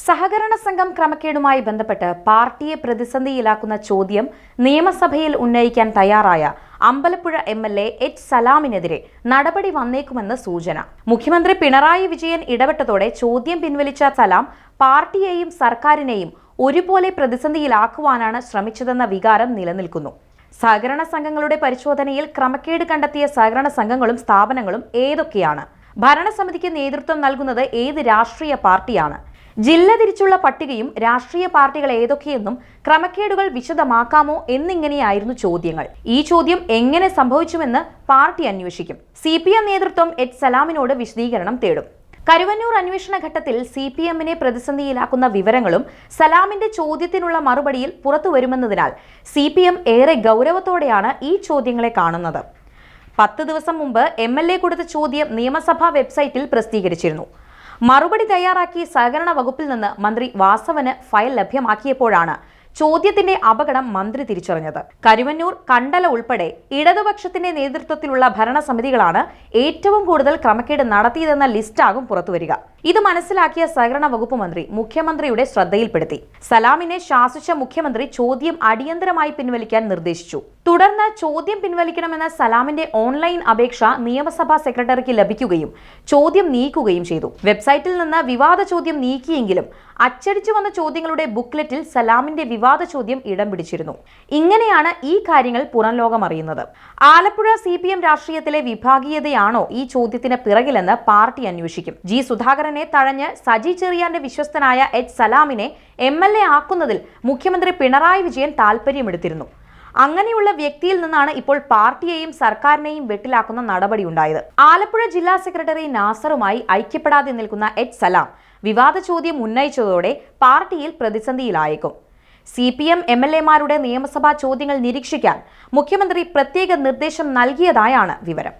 സഹകരണ സംഘം ക്രമക്കേടുമായി ബന്ധപ്പെട്ട് പാർട്ടിയെ പ്രതിസന്ധിയിലാക്കുന്ന ചോദ്യം നിയമസഭയിൽ ഉന്നയിക്കാൻ തയ്യാറായ Ambalappuzha M L A H സലാമിനെതിരെ നടപടി വന്നേക്കുമെന്ന് സൂചന. മുഖ്യമന്ത്രി പിണറായി വിജയൻ ഇടപെട്ടതോടെ ചോദ്യം പിൻവലിച്ച സലാം പാർട്ടിയെയും സർക്കാരിനെയും ഒരുപോലെ പ്രതിസന്ധിയിലാക്കുവാനാണ് ശ്രമിച്ചതെന്ന വികാരം നിലനിൽക്കുന്നു. സഹകരണ സംഘങ്ങളുടെ പരിശോധനയിൽ ക്രമക്കേട് കണ്ടെത്തിയ സഹകരണ സംഘങ്ങളും സ്ഥാപനങ്ങളും ഏതൊക്കെയാണ്? ഭരണസമിതിക്ക് നേതൃത്വം നൽകുന്നത് ഏത് രാഷ്ട്രീയ പാർട്ടിയാണ്? ജില്ല തിരിച്ചുള്ള പട്ടികയും രാഷ്ട്രീയ പാർട്ടികൾ ഏതൊക്കെയെന്നും ക്രമക്കേടുകൾ വിശദമാക്കാമോ എന്നിങ്ങനെയായിരുന്നു ചോദ്യങ്ങൾ. ഈ ചോദ്യം എങ്ങനെ സംഭവിച്ചുവെന്ന് പാർട്ടി അന്വേഷിക്കും. സി പി എം നേതൃത്വം എച്ച് സലാമിനോട് വിശദീകരണം തേടും. കരുവന്നൂർ അന്വേഷണ ഘട്ടത്തിൽ സി പി എമ്മിനെ പ്രതിസന്ധിയിലാക്കുന്ന വിവരങ്ങളും സലാമിന്റെ ചോദ്യത്തിനുള്ള മറുപടിയിൽ പുറത്തുവരുമെന്നതിനാൽ സി പി എം ഏറെ ഗൗരവത്തോടെയാണ് ഈ ചോദ്യങ്ങളെ കാണുന്നത്. പത്ത് ദിവസം മുമ്പ് എം എൽ എ കൊടുത്ത ചോദ്യം നിയമസഭാ വെബ്സൈറ്റിൽ പ്രസിദ്ധീകരിച്ചിരുന്നു. മറുപടി തയ്യാറാക്കി സഹകരണ വകുപ്പിൽ നിന്ന് മന്ത്രി വാസവന് ഫയൽ ലഭ്യമാക്കിയപ്പോഴാണ് ചോദ്യത്തിന്റെ അപകടം മന്ത്രി തിരിച്ചറിഞ്ഞത്. കരുവന്നൂർ കണ്ടല ഉൾപ്പെടെ ഇടതുപക്ഷത്തിന്റെ നേതൃത്വത്തിലുള്ള ഭരണസമിതികളാണ് ഏറ്റവും കൂടുതൽ ക്രമക്കേട് നടത്തിയതെന്ന ലിസ്റ്റാകും പുറത്തുവരിക. ഇത് മനസ്സിലാക്കിയ സഹകരണ വകുപ്പ് മന്ത്രി മുഖ്യമന്ത്രിയുടെ ശ്രദ്ധയിൽപ്പെടുത്തി. സലാമിനെ ശാസിച്ച മുഖ്യമന്ത്രി ചോദ്യം അടിയന്തരമായി പിൻവലിക്കാൻ നിർദ്ദേശിച്ചു. തുടർന്ന് ചോദ്യം പിൻവലിക്കണമെന്ന സലാമിന്റെ ഓൺലൈൻ അപേക്ഷ നിയമസഭാ സെക്രട്ടറിക്ക് ലഭിക്കുകയും ചോദ്യം നീക്കുകയും ചെയ്തു. വെബ്സൈറ്റിൽ നിന്ന് വിവാദ ചോദ്യം നീക്കിയെങ്കിലും അച്ചടിച്ചു വന്ന ചോദ്യങ്ങളുടെ ബുക്ക്ലെറ്റിൽ സലാമിന്റെ വിവാദ ചോദ്യം ഇടം പിടിച്ചിരുന്നു. ഇങ്ങനെയാണ് ഈ കാര്യങ്ങൾ പുറം ലോകം അറിയുന്നത്. ആലപ്പുഴ സി രാഷ്ട്രീയത്തിലെ വിഭാഗീയതയാണോ ഈ ചോദ്യത്തിന് പിറകിലെന്ന് പാർട്ടി അന്വേഷിക്കും. ജി സുധാകരനെ തഴഞ്ഞ് സജി ചെറിയാന്റെ വിശ്വസ്തനായ എച്ച് സലാമിനെ എം എൽ എ ആക്കുന്നതിൽ മുഖ്യമന്ത്രി പിണറായി വിജയൻ താൽപ്പര്യമെടുത്തിരുന്നു അങ്ങനെയുള്ള വ്യക്തിയിൽ നിന്നാണ് ഇപ്പോൾ പാർട്ടിയെയും സർക്കാരിനെയും വെട്ടിലാക്കുന്ന നടപടി ഉണ്ടായത്. ആലപ്പുഴ ജില്ലാ സെക്രട്ടറി നാസറുമായി ഐക്യപ്പെടാതെ നിൽക്കുന്ന എച്ച് സലാം വിവാദ ചോദ്യം ഉന്നയിച്ചതോടെ പാർട്ടിയിൽ പ്രതിസന്ധിയിലായേക്കും. C P M M L എമാരുടെ നിയമസഭാ ചോദ്യങ്ങൾ നിരീക്ഷിക്കാൻ മുഖ്യമന്ത്രി പ്രത്യേക നിർദ്ദേശം നൽകിയതായാണ് വിവരം.